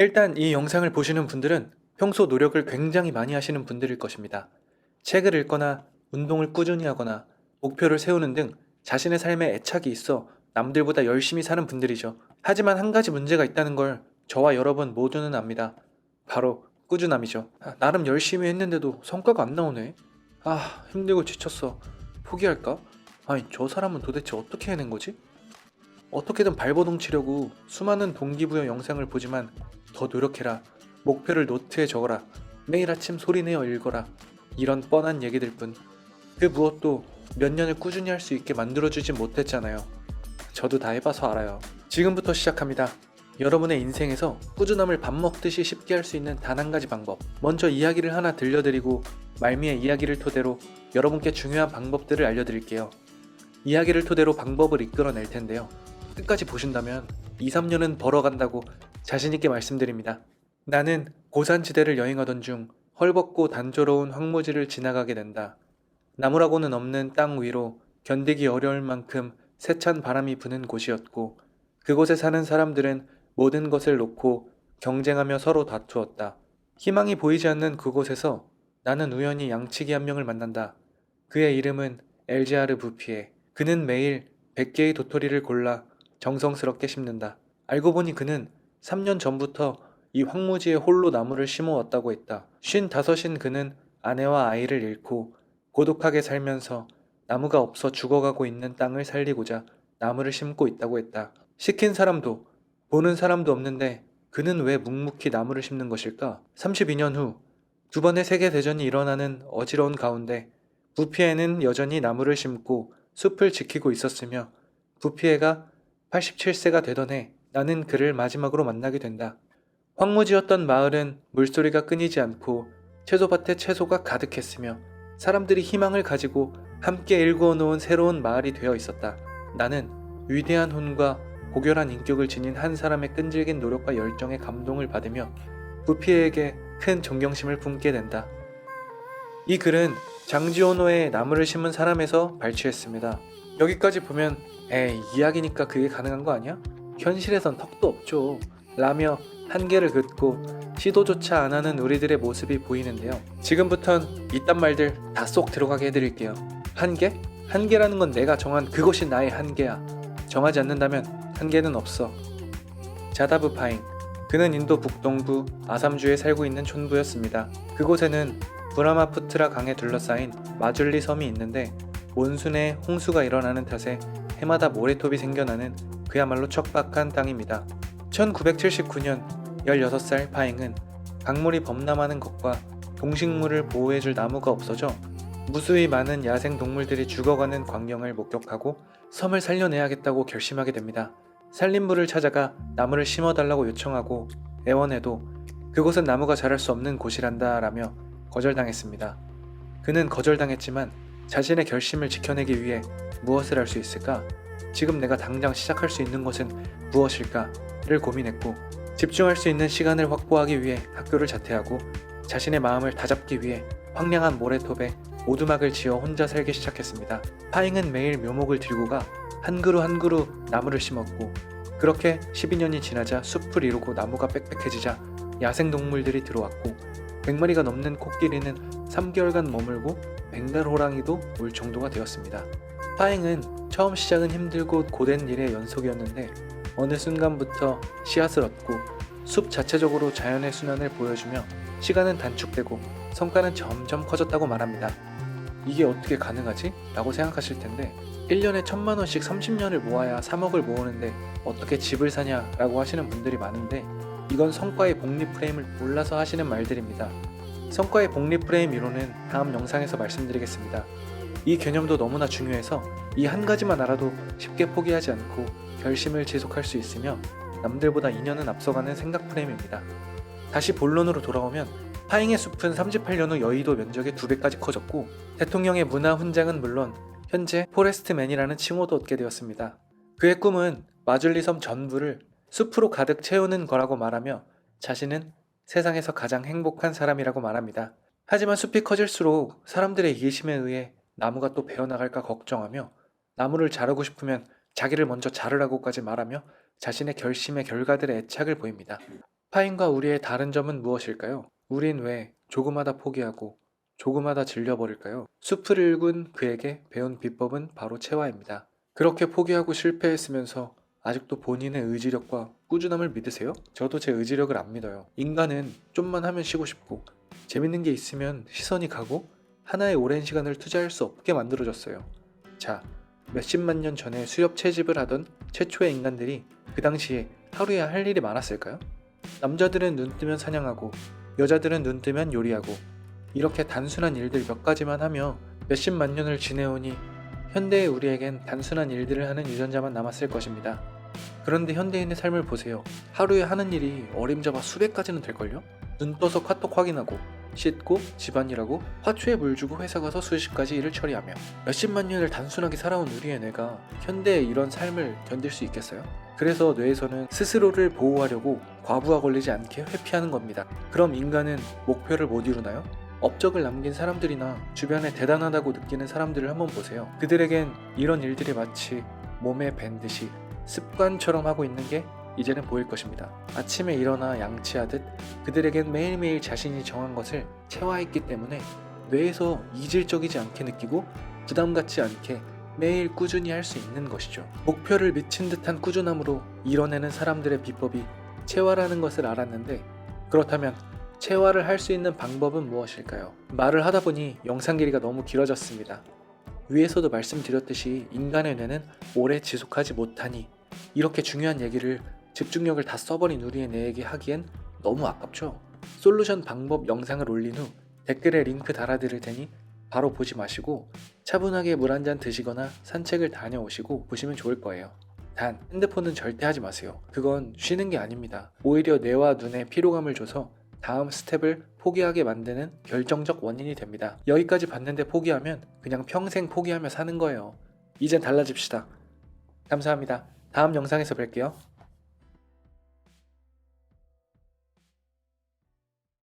일단 이 영상을 보시는 분들은 평소 노력을 굉장히 많이 하시는 분들일 것입니다. 책을 읽거나 운동을 꾸준히 하거나 목표를 세우는 등 자신의 삶에 애착이 있어 남들보다 열심히 사는 분들이죠. 하지만 한 가지 문제가 있다는 걸 저와 여러분 모두는 압니다. 바로 꾸준함이죠. 아, 나름 열심히 했는데도 성과가 안 나오네. 아, 힘들고 지쳤어. 포기할까? 아니, 저 사람은 도대체 어떻게 해낸 거지? 어떻게든 발버둥 치려고 수많은 동기부여 영상을 보지만 더 노력해라. 목표를 노트에 적어라. 매일 아침 소리내어 읽어라. 이런 뻔한 얘기들 뿐. 그 무엇도 몇 년을 꾸준히 할 수 있게 만들어주진 못했잖아요. 저도 다 해봐서 알아요. 지금부터 시작합니다. 여러분의 인생에서 꾸준함을 밥 먹듯이 쉽게 할 수 있는 단 한 가지 방법. 먼저 이야기를 하나 들려드리고 말미의 이야기를 토대로 여러분께 중요한 방법들을 알려드릴게요. 이야기를 토대로 방법을 이끌어낼 텐데요. 끝까지 보신다면 2, 3년은 벌어간다고 자신있게 말씀드립니다. 나는 고산지대를 여행하던 중 헐벗고 단조로운 황무지를 지나가게 된다. 나무라고는 없는 땅 위로 견디기 어려울 만큼 세찬 바람이 부는 곳이었고 그곳에 사는 사람들은 모든 것을 놓고 경쟁하며 서로 다투었다. 희망이 보이지 않는 그곳에서 나는 우연히 양치기 한 명을 만난다. 그의 이름은 엘지아르 부피에. 그는 매일 100개의 도토리를 골라 정성스럽게 심는다. 알고 보니 그는 3년 전부터 이 황무지에 홀로 나무를 심어 왔다고 했다. 쉰 다섯인 그는 아내와 아이를 잃고 고독하게 살면서 나무가 없어 죽어가고 있는 땅을 살리고자 나무를 심고 있다고 했다. 시킨 사람도 보는 사람도 없는데 그는 왜 묵묵히 나무를 심는 것일까? 32년 후 두 번의 세계대전이 일어나는 어지러운 가운데 부피에는 여전히 나무를 심고 숲을 지키고 있었으며 부피에가 87세가 되던 해 나는 그를 마지막으로 만나게 된다. 황무지였던 마을은 물소리가 끊이지 않고 채소밭에 채소가 가득했으며 사람들이 희망을 가지고 함께 일구어 놓은 새로운 마을이 되어 있었다. 나는 위대한 혼과 고결한 인격을 지닌 한 사람의 끈질긴 노력과 열정에 감동을 받으며 부피에게 큰 존경심을 품게 된다. 이 글은 장지오노의 나무를 심은 사람에서 발췌했습니다. 여기까지 보면 에이 이야기니까 그게 가능한 거 아니야? 현실에선 턱도 없죠. 라며 한계를 긋고 시도조차 안 하는 우리들의 모습이 보이는데요. 지금부턴 이딴 말들 다 쏙 들어가게 해드릴게요. 한계? 한계라는 건 내가 정한 그것이 나의 한계야. 정하지 않는다면 한계는 없어. 자다브 파잉. 그는 인도 북동부 아삼주에 살고 있는 촌부였습니다. 그곳에는 브라마푸트라 강에 둘러싸인 마줄리 섬이 있는데 몬순에 홍수가 일어나는 탓에 해마다 모래톱이 생겨나는 그야말로 척박한 땅입니다. 1979년 16살 파잉은 강물이 범람하는 것과 동식물을 보호해줄 나무가 없어져 무수히 많은 야생 동물들이 죽어가는 광경을 목격하고 섬을 살려내야겠다고 결심하게 됩니다. 산림부를 찾아가 나무를 심어달라고 요청하고 애원해도 그곳은 나무가 자랄 수 없는 곳이란다 라며 거절당했습니다. 그는 거절당했지만 자신의 결심을 지켜내기 위해 무엇을 할 수 있을까? 지금 내가 당장 시작할 수 있는 것은 무엇일까?를 고민했고 집중할 수 있는 시간을 확보하기 위해 학교를 자퇴하고 자신의 마음을 다잡기 위해 황량한 모래톱에 오두막을 지어 혼자 살기 시작했습니다. 파잉은 매일 묘목을 들고 가 한 그루 한 그루 나무를 심었고 그렇게 12년이 지나자 숲을 이루고 나무가 빽빽해지자 야생동물들이 들어왔고 100마리가 넘는 코끼리는 3개월간 머물고 벵갈 호랑이도 올 정도가 되었습니다. 파잉은 처음 시작은 힘들고 고된 일의 연속이었는데 어느 순간부터 씨앗을 얻고 숲 자체적으로 자연의 순환을 보여주며 시간은 단축되고 성과는 점점 커졌다고 말합니다. 이게 어떻게 가능하지? 라고 생각하실 텐데 1년에 천만 원씩 30년을 모아야 3억을 모으는데 어떻게 집을 사냐 라고 하시는 분들이 많은데 이건 성과의 복리 프레임을 몰라서 하시는 말들입니다. 성과의 복리 프레임 이론은 다음 영상에서 말씀드리겠습니다. 이 개념도 너무나 중요해서 이 한 가지만 알아도 쉽게 포기하지 않고 결심을 지속할 수 있으며 남들보다 2년은 앞서가는 생각 프레임입니다. 다시 본론으로 돌아오면 파잉의 숲은 38년 후 여의도 면적의 2배까지 커졌고 대통령의 문화 훈장은 물론 현재 포레스트맨이라는 칭호도 얻게 되었습니다. 그의 꿈은 마줄리 섬 전부를 숲으로 가득 채우는 거라고 말하며 자신은 세상에서 가장 행복한 사람이라고 말합니다. 하지만 숲이 커질수록 사람들의 이기심에 의해 나무가 또 베어나갈까 걱정하며 나무를 자르고 싶으면 자기를 먼저 자르라고까지 말하며 자신의 결심의 결과들의 애착을 보입니다. 타인과 우리의 다른 점은 무엇일까요? 우린 왜 조금하다 포기하고 조금하다 질려버릴까요? 숲을 읽은 그에게 배운 비법은 바로 체화입니다. 그렇게 포기하고 실패했으면서 아직도 본인의 의지력과 꾸준함을 믿으세요? 저도 제 의지력을 안 믿어요. 인간은 좀만 하면 쉬고 싶고 재밌는 게 있으면 시선이 가고 하나의 오랜 시간을 투자할 수 없게 만들어졌어요. 자, 몇십만 년 전에 수렵 채집을 하던 최초의 인간들이 그 당시에 하루에 할 일이 많았을까요? 남자들은 눈 뜨면 사냥하고 여자들은 눈 뜨면 요리하고 이렇게 단순한 일들 몇 가지만 하며 몇십만 년을 지내오니 현대의 우리에겐 단순한 일들을 하는 유전자만 남았을 것입니다. 그런데 현대인의 삶을 보세요. 하루에 하는 일이 어림잡아 수백 가지는 될걸요? 눈 떠서 카톡 확인하고 씻고 집안일하고 화초에 물 주고 회사 가서 수십 가지 일을 처리하며 몇십만 년을 단순하게 살아온 우리의 뇌가 현대의 이런 삶을 견딜 수 있겠어요? 그래서 뇌에서는 스스로를 보호하려고 과부하 걸리지 않게 회피하는 겁니다. 그럼 인간은 목표를 못 이루나요? 업적을 남긴 사람들이나 주변에 대단하다고 느끼는 사람들을 한번 보세요. 그들에겐 이런 일들이 마치 몸에 밴 듯이 습관처럼 하고 있는 게 이제는 보일 것입니다. 아침에 일어나 양치하듯 그들에겐 매일매일 자신이 정한 것을 체화했기 때문에 뇌에서 이질적이지 않게 느끼고 부담 갖지 않게 매일 꾸준히 할 수 있는 것이죠. 목표를 미친 듯한 꾸준함으로 이뤄내는 사람들의 비법이 체화라는 것을 알았는데 그렇다면 체화를 할 수 있는 방법은 무엇일까요? 말을 하다 보니 영상 길이가 너무 길어졌습니다. 위에서도 말씀드렸듯이 인간의 뇌는 오래 지속하지 못하니 이렇게 중요한 얘기를 집중력을 다 써버린 우리의 뇌에게 하기엔 너무 아깝죠? 솔루션 방법 영상을 올린 후 댓글에 링크 달아드릴 테니 바로 보지 마시고 차분하게 물 한 잔 드시거나 산책을 다녀오시고 보시면 좋을 거예요. 단 핸드폰은 절대 하지 마세요. 그건 쉬는 게 아닙니다. 오히려 뇌와 눈에 피로감을 줘서 다음 스텝을 포기하게 만드는 결정적 원인이 됩니다. 여기까지 봤는데 포기하면 그냥 평생 포기하며 사는 거예요. 이젠 달라집시다. 감사합니다. 다음 영상에서 뵐게요.